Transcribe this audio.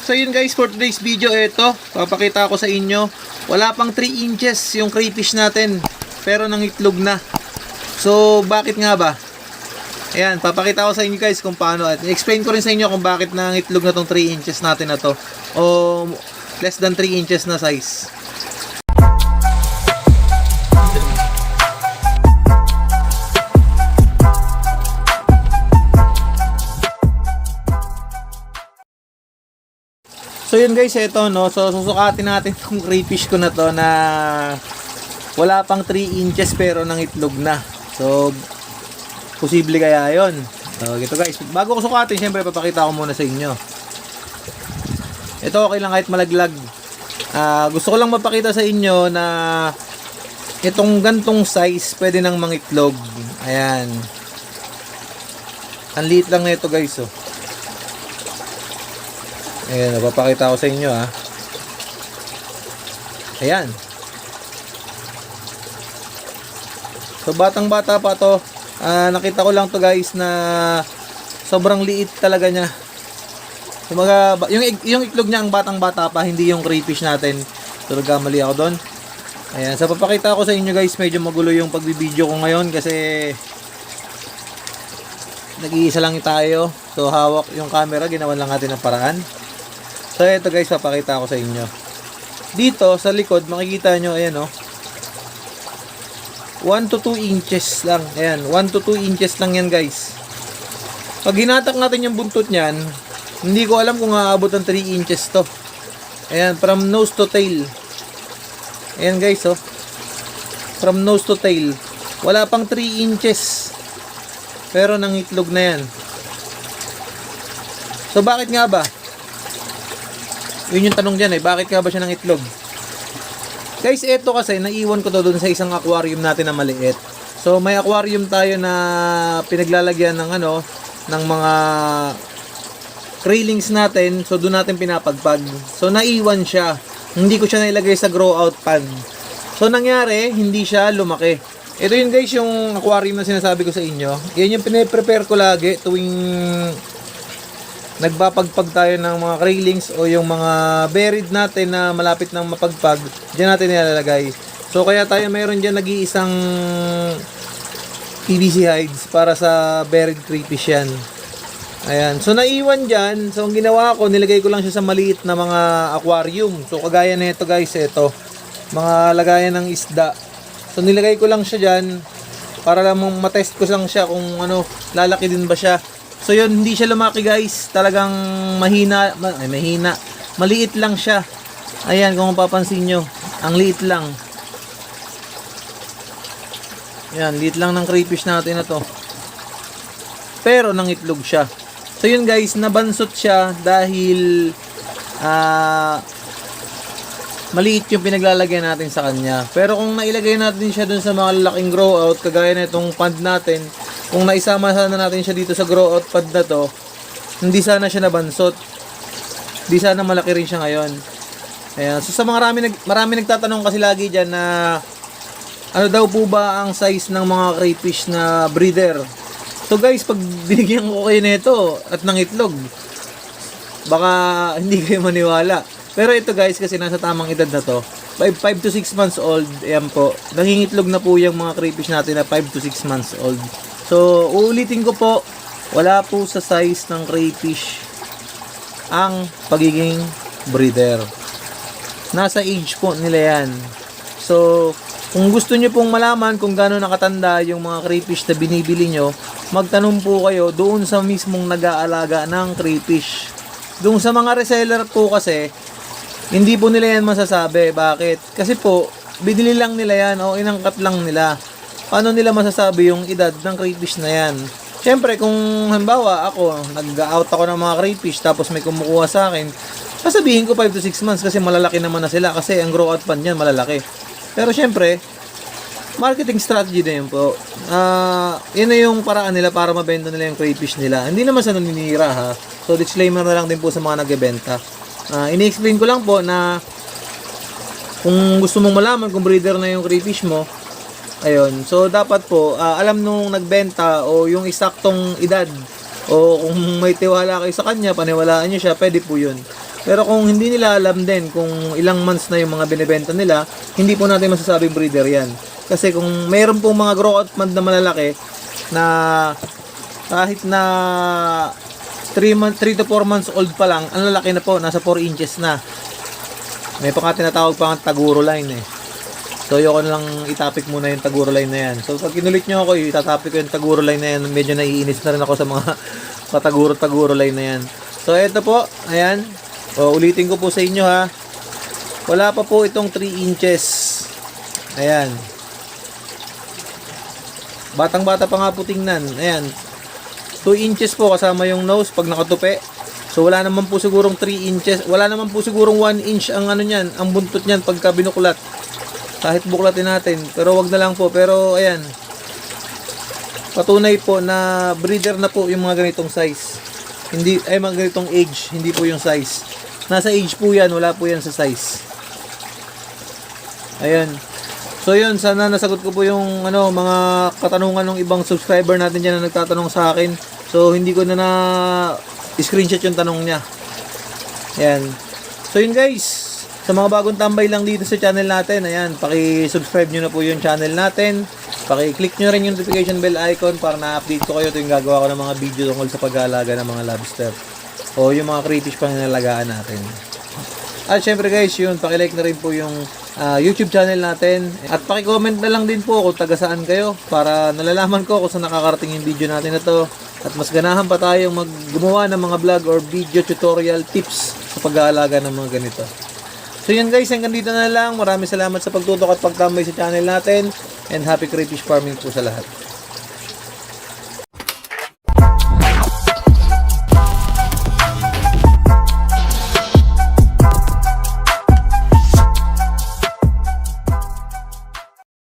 So yun guys, for today's video, ito, papakita ko sa inyo. Wala pang 3 inches yung crayfish natin, pero nangitlog na. So, bakit nga ba? Ayan, papakita ko sa inyo guys kung paano at explain ko rin sa inyo kung bakit nangitlog na tong 3 inches natin na to. O less than 3 inches na size. So yun guys, ito no. So susukatin natin tong crayfish ko na to na wala pang 3 inches pero nang itlog na. So posible kaya yon. So ito guys, bago ko sukatin, syempre papakita ko muna sa inyo. Ito okay lang kahit malaglag. Ah, gusto ko lang mapakita sa inyo na itong gantong size pwede nang mangitlog. Ayan. Ang liit lang na ito guys oh. Ayan, napapakita ko sa inyo ha. Ayan. So batang bata pa to. Ah, nakita ko lang to guys na sobrang liit talaga niya. Kumaga, yung, yung itlog niya ang batang bata pa, hindi yung crayfish natin. So nagkamali ako doon. Ayan, so papakita ko sa inyo guys, medyo magulo yung pagbibideo ko ngayon kasi nag-iisa lang tayo. So hawak yung camera, ginawan lang natin ng paraan. So ito guys, papakita ko sa inyo. Dito sa likod, makikita nyo, ayan oh. 1 to 2 inches lang. Ayan, 1 to 2 inches lang yan guys. Pag hinatak natin yung buntot niyan, hindi ko alam kung aabot ng 3 inches to. Ayan, from nose to tail. Ayan guys oh. From nose to tail. Wala pang 3 inches. Pero nangitlog na yan. So bakit nga ba? Yun yung tanong dyan eh, bakit nga ba siya ng itlog? Guys, eto kasi, naiwan ko to doon sa isang aquarium natin na maliit. So, may aquarium tayo na pinaglalagyan ng ano, ng mga krillings natin. So, doon natin pinapagpag. So, naiwan siya. Hindi ko siya nailagay sa grow out pan. So, nangyari, hindi siya lumaki. Ito yun guys, yung aquarium na sinasabi ko sa inyo. Yan yung pine-prepare ko lagi tuwing nagpapagpag tayo ng mga railings o yung mga buried natin na malapit ng mapagpag, diyan natin nilalagay. So kaya tayo mayroon diyan nag-iisang PVC hides para sa buried crayfish yan. Ayan. So naiwan diyan. So ang ginawa ko, nilagay ko lang siya sa maliit na mga aquarium. So kagaya nito guys, ito. Mga lagayan ng isda. So nilagay ko lang siya diyan para lang matest ko lang siya kung ano, lalaki din ba siya. So yun, hindi siya lumaki guys. Talagang mahina, ma- ay mahina. Maliit lang siya. Ayan, kung mapapansin nyo. Ang liit lang. Ayan, liit lang ng crayfish natin na to. Pero nangitlog siya. So yun guys, nabansot siya dahil ah maliit yung pinaglalagay natin sa kanya. Pero kung nailagay natin siya dun sa mga lalaking grow out, kagaya na itong pond natin, kung naisama sana natin siya dito sa grow out pad na to, hindi sana siya nabansot. Hindi sana malaki rin siya ngayon. Ayan. So sa mga marami, nag, marami nagtatanong kasi lagi dyan na ano daw po ba ang size ng mga crayfish na breeder. So guys, pag binigyan ko kayo nito at ng itlog, baka hindi kayo maniwala. Pero ito guys, kasi nasa tamang edad na to, 5, 5 to 6 months old, ayan po, nangingitlog na po yung mga crayfish natin na 5 to 6 months old. So, uulitin ko po, wala po sa size ng crayfish ang pagiging breeder. Nasa age po nila yan. So, kung gusto nyo pong malaman kung gaano nakatanda yung mga crayfish na binibili nyo, magtanong po kayo doon sa mismong nag-aalaga ng crayfish. Doon sa mga reseller po kasi, hindi po nila yan masasabi. Bakit? Kasi po, binili lang nila yan o inangkat lang nila. Paano nila masasabi yung edad ng crayfish na yan? Siyempre, kung halimbawa ako, nag-out ako ng mga crayfish tapos may kumukuha sa akin, sasabihin ko 5 to 6 months kasi malalaki naman na sila kasi ang grow out pan yan malalaki. Pero siyempre, marketing strategy na yun po. Ah, yun na yung paraan nila para mabenta nila yung crayfish nila. Hindi naman sa naninira ha. So disclaimer na lang din po sa mga nagbebenta. Ah, ini-explain ko lang po na kung gusto mong malaman kung breeder na yung crayfish mo, ayun. So dapat po ah, alam nung nagbenta o yung eksaktong edad o kung may tiwala kayo sa kanya, paniwalaan niyo siya, pwede po yun. Pero kung hindi nila alam din kung ilang months na yung mga binibenta nila, hindi po natin masasabing breeder yan. Kasi kung mayroon pong mga grow out month na malalaki na kahit na 3 month, 3 to 4 months old pa lang, ang lalaki na po, nasa 4 inches na. May pa nga tinatawag pa nga taguro line eh. So, ayoko na lang itapik muna yung taguro line na yan. So, pag kinulit nyo ako, itatapik ko yung taguro line na yan. Medyo naiinis na rin ako sa mga pataguro-taguro line na yan. So, eto po. Ayan. O, ulitin ko po sa inyo ha. Wala pa po itong 3 inches. Ayan. Batang-bata pa nga po tingnan. Ayan. 2 inches po kasama yung nose pag nakatupi. So wala naman po sigurong 3 inches. Wala naman po sigurong 1 inch ang ano niyan, ang buntot niyan pagka binuklat. Kahit buklatin natin, pero wag na lang po. Pero ayan. Patunay po na breeder na po yung mga ganitong size. Hindi ay mga ganitong age, hindi po yung size. Nasa age po 'yan, wala po 'yan sa size. Ayan. So yun, sana nasagot ko po yung ano, mga katanungan ng ibang subscriber natin dyan na nagtatanong sa akin. So hindi ko na na screenshot yung tanong niya. Ayan. So yun guys, sa mga bagong tambay lang dito sa channel natin, ayan, paki-subscribe nyo na po yung channel natin. Paki-click nyo rin yung notification bell icon para na-update ko kayo tuwing gagawa ko ng mga video tungkol sa pag-aalaga ng mga lobster. O yung mga crayfish pang nilalagaan natin. At syempre guys, yun, paki-like na rin po yung ah, YouTube channel natin. At paki-comment na lang din po kung taga saan kayo para nalalaman ko kung saan nakakarating yung video natin na. At mas ganahan pa tayong maggumawa ng mga vlog or video tutorial tips sa pag-aalaga ng mga ganito. So yun guys, hanggang dito na lang. Maraming salamat sa pagtutok at pagtambay sa channel natin. And happy crayfish farming po sa lahat.